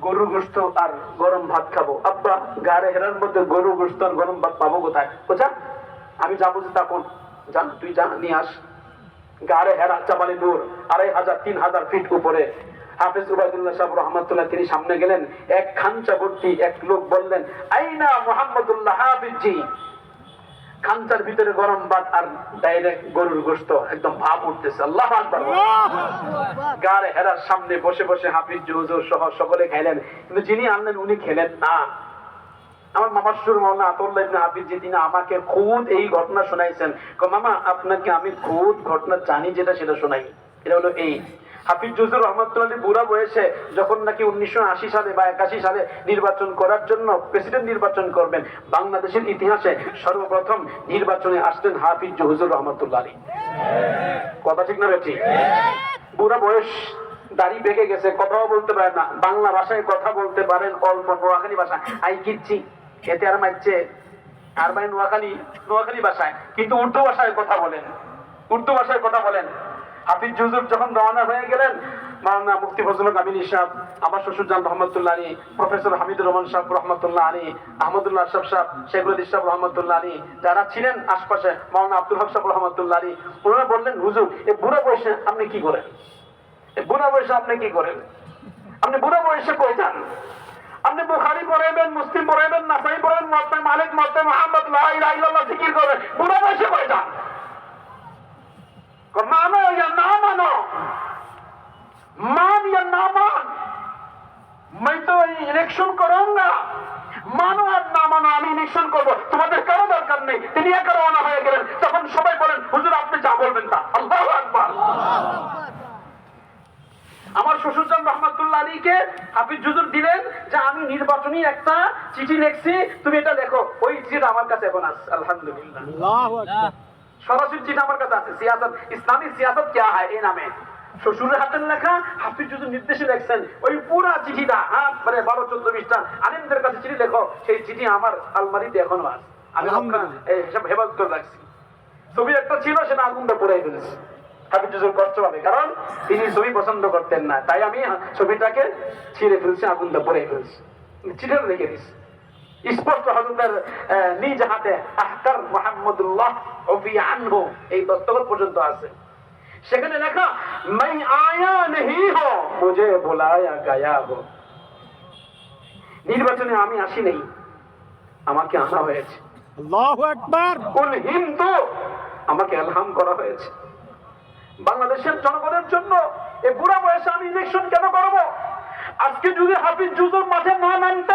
গরু গোস্ত আর গরম ভাত খাব। আব্বা, গাড়ে হেরার মধ্যে গরু গোস্ত আর গরম ভাত পাবো কোথায়? কোথা আমি যাব যে তখন যা তুই যা, নিয়ে আস। গাড়ে হেরা, চাপালি দূর, আড়াই হাজার, তিন হাজার ফিট উপরে। হাফিজ উবাইদুল্লাহ সাহেব রহমতুল্লাহ, তিনি সামনে গেলেন, এক খাঞ্চা ভর্তি এক লোক বললেন, আইনা মোহাম্মদুল্লাহ হাফিজ। জি ভিতরে গরম ভাত আর ডাইরেক্ট গরুর গোস্ত একদম ভাব উঠতেছে। আল্লাহ আকবার। গাড়ে হেরার সামনে বসে বসে হাফিজ, হুজুর সহ সকলে খাইলেন কিন্তু যিনি আনলেন, উনি খেলেন না। আমার মামার সুর মাওলানা আতউল্লাহ ইবনে হাফিজ জি তিনি আমাকে খুদ এই ঘটনা শোনাইছেন। মামা, আপনাকে আমি খুদ ঘটনা জানি যেটা সেটা শোনাই। এটা হলো এই। হাফিজ জুজুর রহমতুল্লাহ বুড়া বয়সে যখন নাকি উনিশশো আশি সালে বা একাশি সালে নির্বাচন করার জন্য প্রেসিডেন্ট নির্বাচন করবেন, বাংলাদেশের ইতিহাসে সর্বপ্রথম নির্বাচনে আসলেন হাফিজ হুজুর রহমতুল্লাহ আলী। কথা ঠিক না বেঠি বুড়া বয়স দাড়ি পেকে গেছে, কথাও বলতে পারেন না, বাংলা ভাষায় কথা বলতে পারেন, অল্প নোয়াখালী ভাষা, আই কিচ্ছি, এতে আর মাইছে আর ভাই নোয়াখালী নোয়াখালী ভাষায়, কিন্তু উর্দু ভাষায় কথা বলেন, উর্দু ভাষায় কথা বলেন। হাফিজ জুজুর যখন রওনা হয়ে গেলেন, মাওলানা মুফতি ফজলুল আমিন সাহেব আমার শ্বশুর জান রহমতুল্লাহ আলী, প্রফেসর হামিদুর রহমান সাহেব রহমতুল্লাহ আলী, আহমদুল্লাহ আশরাফ সাহেব, শেখুল ইসলাম রহমতুল্লাহ আলী, যারা ছিলেন আশপাশে, মাওলানা আব্দুল হক সাহেব রহমতুল্লাহ আলী, ওনারা বললেন, হুজুর এই বুড়ো বয়সে আপনি কি করেন? বুড়া বয়সে আপনি কি করেন? আপনি বুড়া বয়সে কই যান? আপনি বুখারি পড়াইবেন, মুসলিম পড়াইবেন, নাসাই পড়াইবেন মত্তে মালিক মত্তে মোহাম্মদ, লা ইলাহা ইল্লাল্লাহ জিকির করেন, বুড়া বয়সে কই যান? को मानो या ना मानो मान या ना मान मैं तो ইলেকশন করাঙ্গা মানো আর না মানো আমি ইলেকশন করব তোমাদের কারো দরকার নেই তিনি একা রওনা হয়ে গেলেন তখন সবাই বলেন হুজুর আপনি যা বলবেন তা আল্লাহু আকবার আমার শ্বশুরজান রহমাতুল্লাহ আলীকে হাফিজ জুজুর দিলেন যে আমি নির্বাচনী একটা চিঠি লিখছি তুমি এটা লেখো ওই চিঠি আমার কাছে এখন আছে আলহামদুলিল্লাহ আল্লাহু আকবার সরাসরি চিঠি আমার কাছে আছে সিয়াসত। ইসলামী সিয়াসত কে হয় এই নামে। শ্বশুরের হাতের লেখা হাফিজ যদি নির্দেশে লেখছেন ওই পুরা চিঠিটা হ্যাঁ মানে বারো চোদ্দ বিশটা আলিমদের কাছে চিঠি লেখো সেই চিঠি আমার আলমারিতে এখনও আছে। আমি হিসাব করে রাখছি। ছবি একটা ছিল সেটা আগুনটা পুরাই ফেলেছি। কষ্ট পাবে কারণ তিনি ছবি পছন্দ করতেন না। তাই আমি ছবিটাকে ছিঁড়ে ফেলছি আগুনটা পুরাই ফেলছি। চিঠিটা রেখে দিছি স্পষ্ট হজরতের নিজ হাতে আহতার মোহাম্মদুল্লাহ ওফি এই দত্তগত পর্যন্ত আছে। সেখানে লেখা মাই আয়া নেহি হো মুঝে বোলায়া গায়া হো নির্বাচনে আমি আসি নেই আমাকে আনা হয়েছে। আল্লাহু আকবার। কুল হিন্দু আমাকে আলহাম করা হয়েছে। বাংলাদেশের জনগণের জন্য এই বুড়া বয়সে আমি ইলেকশন কেন করব? আজকে যদি হাফিজ জুজুর মাঠে না নামতাম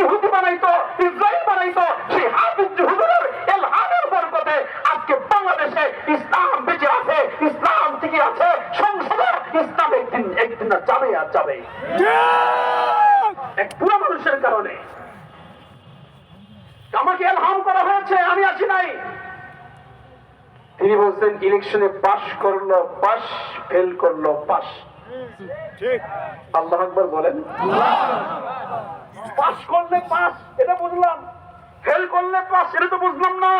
ইহুদি বানাইতো ইসরায়েল বানাইতো সেই হাফিজ হুজুরের এলহামের বরকতে আজকে বাংলাদেশে ইসলাম বেঁচে আছে ইসলাম টিকে আছে সংসদে ইসলাম একদিন একদিন না যাবে আর যাবে। এক পুরো মানুষের কারণে। আমাকে এলহাম করা হয়েছে আমি আছি নাই। তিনি বলছেন ইলেকশনে পাশ করল পাশ ফেল করল পাশ। আল্লাহ আকবর বলেন। পাস করলে পাস, এটা বুঝলাম। ফেল করলে পাস, এটা তো বুঝলাম না।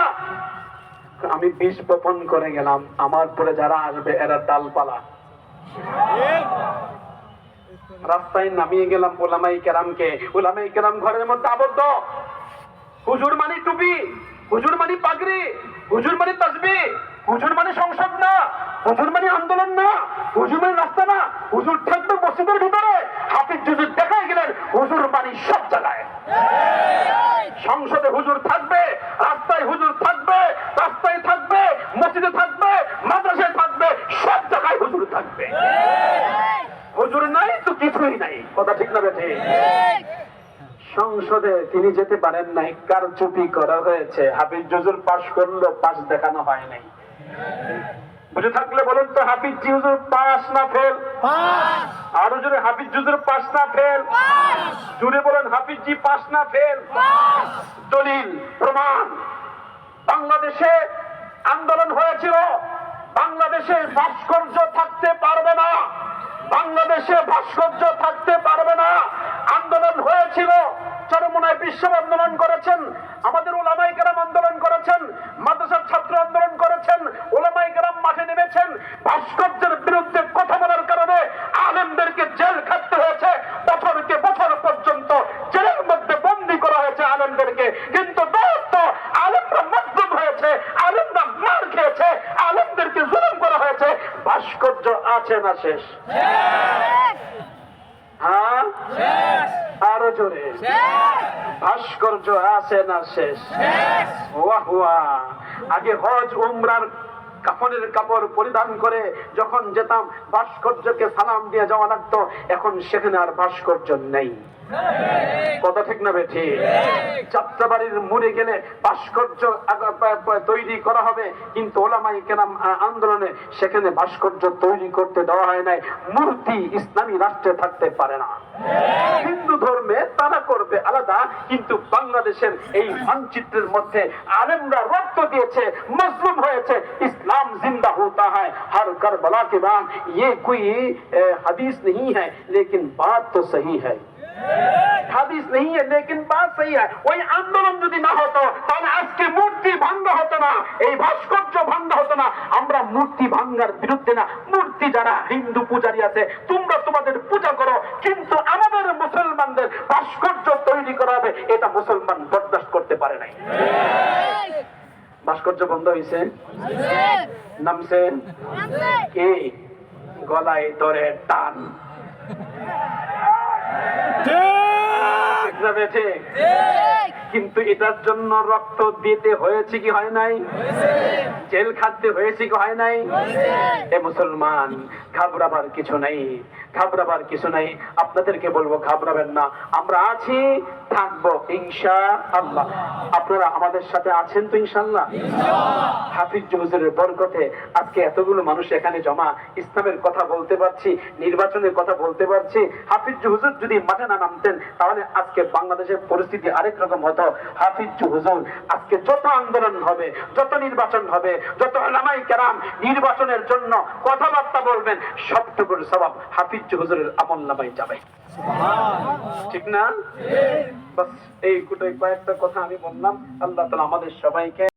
আমি বীজ বপন করে গেলাম, আমার পরে যারা আসবে, এরা ডালপালা। রাস্তায় নামিয়ে গেলাম ওলামাই কেরামকে। ওলামাই কেরাম ঘরের মধ্যে আবদ্ধ। হুজুর মানে টুপি, হুজুর মানে পাগড়ি, হুজুর মানে তসবি, হুজুর মানে সংসদ না, হুজুর মানে আন্দোলন না, হুজুর মানে রাস্তা না। হুজুর থাকবে মসজিদের ভিতরে, হাফিজ গেলেন হুজুর মানে সব জায়গায়। সংসদে হুজুর থাকবে, রাস্তায় হুজুর থাকবে, রাস্তায় থাকবে, মসজিদে থাকবে, মাদ্রাসায় থাকবে, সব জায়গায় হুজুর থাকবে। হুজুর নাই তো কিছুই নাই, কথা ঠিক না বেঠে? সংসদে তিনি যেতে পারেন নাই কার চুপি করা হয়েছে। হাফিজ জুজুর পাশ করল পাশ দেখানো হয় নাই। বুঝে থাকলে বলুন তো হাফিজ জুজুর পাস না ফেল? আরও জোরে হাফিজ জুজুর পাস না ফেল? জুড়ে বলেন হাফিজ জি পাস না ফেল? দলিল প্রমাণ। বাংলাদেশে আন্দোলন হয়েছিল। বাংলাদেশে ভাস্কর্য থাকতে পারবে না। বাংলাদেশে ভাস্কর্য থাকতে পারবে না। আন্দোলন হয়েছিল। চরমনায় বিশ্ব আন্দোলন করেছেন, আমাদের ওলামাই কেরাম আন্দোলন করেছেন, মাদ্রাসার ছাত্র আন্দোলন করেছেন, ওলামাই কেরাম মাঠে নেমেছেন। ভাস্কর্যের বিরুদ্ধে কথা বলার কারণে আলেমদেরকে জেল খাটতে হয়েছে। বছরকে বছর পর্যন্ত জেলের মধ্যে বন্দি করা হয়েছে আলেমদেরকে। কিন্তু আলেমরা হয়েছে, আলেমরা মার খেয়েছে, আলেমদেরকে জুলুম করা হয়েছে। ভাস্কর্য আছে না শেষ? হ্যাঁ? আরও জোরে। ভাস্কর্য আছে না শেষ? ওয়াহ ওয়াহ। আগে হজ উমরার কাফনের কাপড় পরিধান করে যখন যেতাম, ভাস্কর্যকে সালাম দিয়ে যাওয়া লাগতো। এখন সেখানে আর ভাস্কর্য নেই। কথা ঠিক না বেঠি? যাত্রাবাড়ির মুড়ে গেলে ভাস্কর্য তৈরি করা হবে। কিন্তু ওলামাই কেরাম, আ- আন্দোলনে সেখানে ভাস্কর্য তৈরি করতে দেওয়া হয় নাই। মূর্তি ইসলামী রাষ্ট্রে থাকতে পারে না। হিন্দু ধর্মে তারা করবে আলাদা, কিন্তু বাংলাদেশের এই মানচিত্রের মধ্যে আলেমরা রক্ত দিয়েছে মজলুম হয়েছে, ইসলাম जिंदा होता है हर करबला के बाद ये कोई ए, हदीस नहीं है लेकिन बात तो सही है হাদিস নেই লেকিন বাত সহি হয় ওই আন্দোলন যদি না হতো তাহলে আজকে মূর্তি ভাঙ্গা হতো না এই ভাস্কর্য ভাঙ্গা হতো না আমরা মূর্তি ভাঙ্গার বিরুদ্ধে না মূর্তি যারা হিন্দু পূজারী আছে তোমরা তোমাদের পূজা করো কিন্তু আমাদের মুসলমানদের ভাস্কর্য তৈরি করা হবে এটা মুসলমান বরদাস্ত করতে পারে নাই ভাস্কর্য বন্ধ হয়েছে নামছে? কে? গলায় তরে টান। ঠিক? কিন্তু এটার জন্য রক্ত দিতে হয়েছে কি হয় নাই? জেল খাটতে হয়েছে কি হয় নাই? এ মুসলমান ঘাবড়াবার কিছু নাই ঘাবড়াবার কিছু নাই। আপনাদেরকে বলব ঘাবড়াবেন না। আমরা আছি থাকব ইনশা আল্লাহ আপনারা আমাদের সাথে আছেন তো ইনশাল্লাহ হাফিজ হুজুরের বরকতে আজকে এতগুলো মানুষ এখানে জমা। ইসলামের কথা বলতে পারছি নির্বাচনের কথা বলতে পারছি। হাফিজ হুজুর যদি মাঠে না নামতেন তাহলে আজকে বাংলাদেশের পরিস্থিতি আরেক রকম হতো। হাফিজ হুজুর আজকে যত আন্দোলন হবে যত নির্বাচন হবে যত আলামাই কেরাম নির্বাচনের জন্য কথাবার্তা বলবেন সবটুকুর স্বভাব হাফিজ হুজুরের আমল নামাই যাবে। ঠিক না? বাস এই কুটোই কয়েকটা কথা আমি বললাম। আল্লাহ তালা আমাদের সবাইকে